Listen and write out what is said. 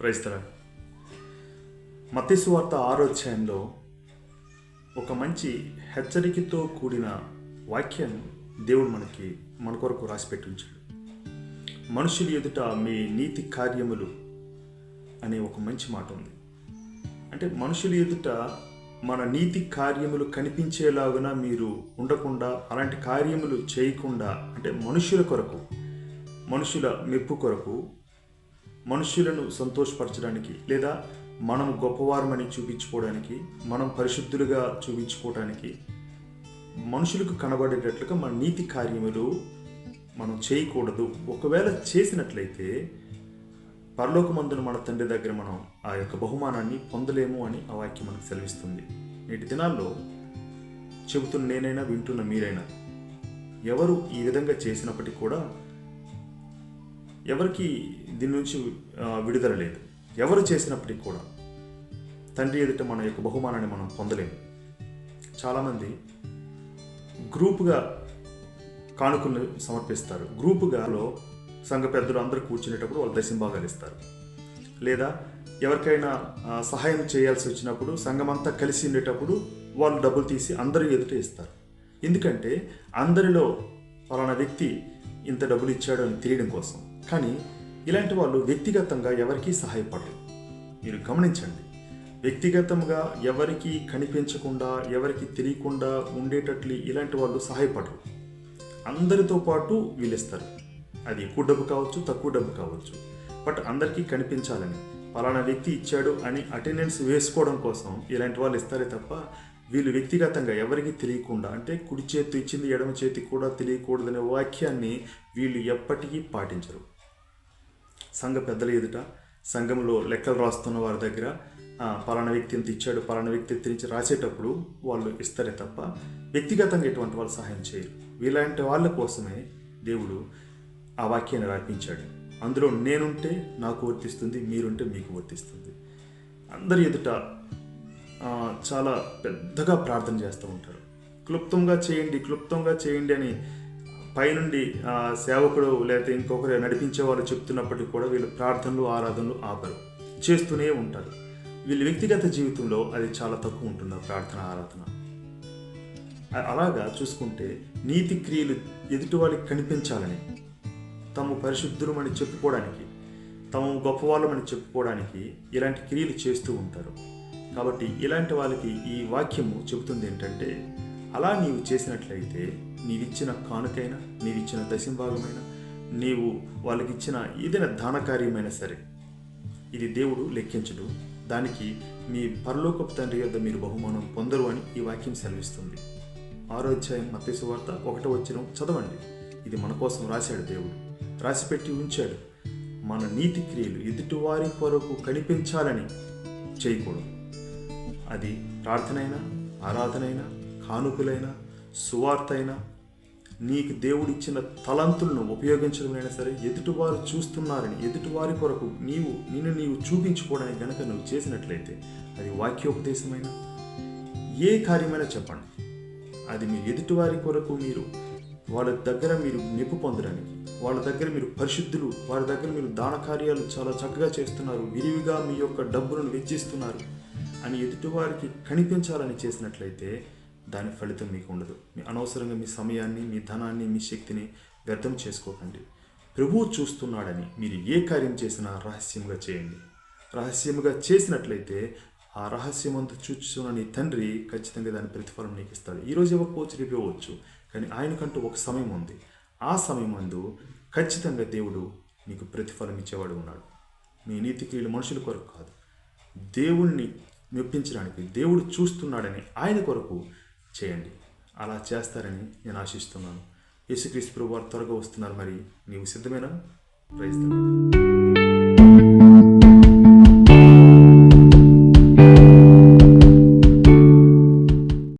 క్రైస్తరా మతేసు వార్త ఒక మంచి హెచ్చరికతో కూడిన వాక్యం దేవుడు మనకి మన కొరకు రాసిపెట్టి ఉంచాడు. మనుషులు ఎదుట మీ నీతి కార్యములు అనే ఒక మంచి మాట ఉంది. అంటే మనుషులు ఎదుట మన నీతి కార్యములు కనిపించేలాగున మీరు ఉండకుండా అలాంటి కార్యములు చేయకుండా అంటే మనుషుల కొరకు మనుషుల మెప్పు కొరకు మనుషులను సంతోషపరచడానికి లేదా మనం గొప్పవారమని చూపించుకోవడానికి మనం పరిశుద్ధులుగా చూపించుకోవడానికి మనుషులకు కనబడేటట్లుగా మన నీతి కార్యములు మనం చేయకూడదు. ఒకవేళ చేసినట్లయితే పరలోకమందున మన తండ్రి దగ్గర మనం ఆ యొక్క బహుమానాన్ని పొందలేము అని ఆ వాక్యం మనకు సెలవిస్తుంది. నేటి దినాల్లో చెబుతున్న నేనైనా వింటున్న మీరైనా ఎవరు ఈ విధంగా చేసినప్పటికీ కూడా ఎవరికి దీని నుంచి విడుదల లేదు. ఎవరు చేసినప్పటికీ కూడా తండ్రి ఎదుట మన యొక్క బహుమానాన్ని మనం పొందలేము. చాలామంది గ్రూపుగా కానుకలు సమర్పిస్తారు. గ్రూపుగాలో సంఘ పెద్దలు అందరూ కూర్చునేటప్పుడు వాళ్ళు దశంభాగాలు ఇస్తారు. లేదా ఎవరికైనా సహాయం చేయాల్సి వచ్చినప్పుడు సంఘమంతా కలిసి ఉండేటప్పుడు వాళ్ళు డబ్బులు తీసి అందరి ఎదుట ఇస్తారు. ఎందుకంటే అందరిలో ఫలానా వ్యక్తి ఇంత డబ్బులు ఇచ్చాడు అని తెలియడం కోసం. కానీ ఇలాంటి వాళ్ళు వ్యక్తిగతంగా ఎవరికీ సహాయపడరు. మీరు గమనించండి. వ్యక్తిగతంగా ఎవరికి కనిపించకుండా ఎవరికి తెలియకుండా ఉండేటట్లు ఇలాంటి వాళ్ళు సహాయపడరు. అందరితో పాటు వీళ్ళిస్తారు అది ఎక్కువ డబ్బు కావచ్చు తక్కువ డబ్బు కావచ్చు. బట్ అందరికీ కనిపించాలని పలానా వ్యక్తి ఇచ్చాడు అని అటెండెన్స్ వేసుకోవడం కోసం ఇలాంటి వాళ్ళు ఇస్తారే తప్ప వీళ్ళు వ్యక్తిగతంగా ఎవరికి తెలియకుండా అంటే కుడి చేతి ఇచ్చింది ఎడమ చేతి కూడా తెలియకూడదనే వాక్యాన్ని వీళ్ళు ఎప్పటికీ పాటించరు. సంఘ పెద్దల ఎదుట సంఘంలో లెక్కలు రాస్తున్న వారి దగ్గర పలానా వ్యక్తి ఎంత ఇచ్చాడు పలానా వ్యక్తి ఇంత రాసేటప్పుడు వాళ్ళు ఇస్తారే తప్ప వ్యక్తిగతంగా ఎటువంటి వాళ్ళు సహాయం చేయరు. వీలాంటి వాళ్ళ కోసమే దేవుడు ఆ వాక్యాన్ని రాపించాడు. అందులో నేనుంటే నాకు వర్తిస్తుంది మీరుంటే మీకు వర్తిస్తుంది. అందరి ఎదుట చాలా పెద్దగా ప్రార్థన చేస్తూ ఉంటారు. క్లుప్తంగా చేయండి క్లుప్తంగా చేయండి అని పైనుండి సేవకుడు లేకపోతే ఇంకొకరు నడిపించే వాళ్ళు చెప్తున్నప్పటికీ కూడా వీళ్ళు ప్రార్థనలు ఆరాధనలు ఆపరు. చేస్తూనే ఉంటారు. వీళ్ళ వ్యక్తిగత జీవితంలో అది చాలా తక్కువ ఉంటుంది ప్రార్థన ఆరాధన. అలాగా చూసుకుంటే నీతి క్రియలు ఎదుటి వాళ్ళకి కనిపించాలని పరిశుద్ధులు అని చెప్పుకోవడానికి తమ గొప్పవాళ్ళమని చెప్పుకోవడానికి ఇలాంటి క్రియలు చేస్తూ ఉంటారు. కాబట్టి ఇలాంటి వాళ్ళకి ఈ వాక్యము చెబుతుంది ఏంటంటే అలా నీవు చేసినట్లయితే నీవిచ్చిన కానుకైనా నీవిచ్చిన దశంభాగమైనా నీవు వాళ్ళకి ఇచ్చిన ఏదైనా దానకార్యమైనా సరే ఇది దేవుడు లెక్కించడు. దానికి మీ పరలోకపు తండ్రి యొద్ద మీరు బహుమానం పొందరు అని ఈ వాక్యం సెలవిస్తుంది. ఆరో అధ్యాయం మత్తయి వార్త ఒకటో వచ్చిన చదవండి. ఇది మన కోసం రాశాడు దేవుడు. రాసిపెట్టి ఉంచాడు. మన నీతి క్రియలు ఎదుటివారి కొరకు కనిపించాలని చేయకూడదు. అది ప్రార్థనైనా ఆరాధనైనా కానుకలైనా సువార్త అయినా నీకు దేవుడిచ్చిన తలంతులను ఉపయోగించడమైనా సరే ఎదుటివారు చూస్తున్నారని ఎదుటివారి కొరకు నీవు నిన్ను నీవు చూపించుకోవడానికి గనక నువ్వు చేసినట్లయితే అది వాక్యోపదేశమైన? ఏ కార్యమైనా చెప్పండి. అది మీ ఎదుటివారి కొరకు మీరు వాళ్ళ దగ్గర మీరు నిప్పు పొందడానికి వాళ్ళ దగ్గర మీరు పరిశుద్ధులు వారి దగ్గర మీరు దాన కార్యాలు చాలా చక్కగా చేస్తున్నారు విరివిగా మీ యొక్క డబ్బులను వెచ్చిస్తున్నారు. అని ఎదుటివారికి కనిపించాలని చేసినట్లయితే దాని ఫలితం మీకు ఉండదు. మీ అనవసరంగా మీ సమయాన్ని మీ ధనాన్ని మీ శక్తిని వ్యర్థం చేసుకోకండి. ప్రభువు చూస్తున్నాడని మీరు ఏ కార్యం చేసినా రహస్యంగా చేయండి. రహస్యముగా చేసినట్లయితే ఆ రహస్యమంతా చూచున్న నీ తండ్రి ఖచ్చితంగా దాని ప్రతిఫలం నీకు ఇస్తాడు. ఈరోజు ఇవ్వకపోవచ్చు రేపు ఇవ్వచ్చు కానీ ఆయనకంటూ ఒక సమయం ఉంది. ఆ సమయం అందు ఖచ్చితంగా దేవుడు నీకు ప్రతిఫలం ఇచ్చేవాడు ఉన్నాడు. మీ నీతి క్రియలు మనుషుల కొరకు కాదు. దేవుణ్ణి మెప్పించడానికి దేవుడు చూస్తున్నాడని ఆయన కొరకు చేయండి. అలా చేస్తారని నేను ఆశిస్తున్నాను. యేసుక్రీస్తు ప్రభు వారు త్వరగా వస్తున్నారు. మరి నీవు సిద్ధమేనా? ప్రయత్నం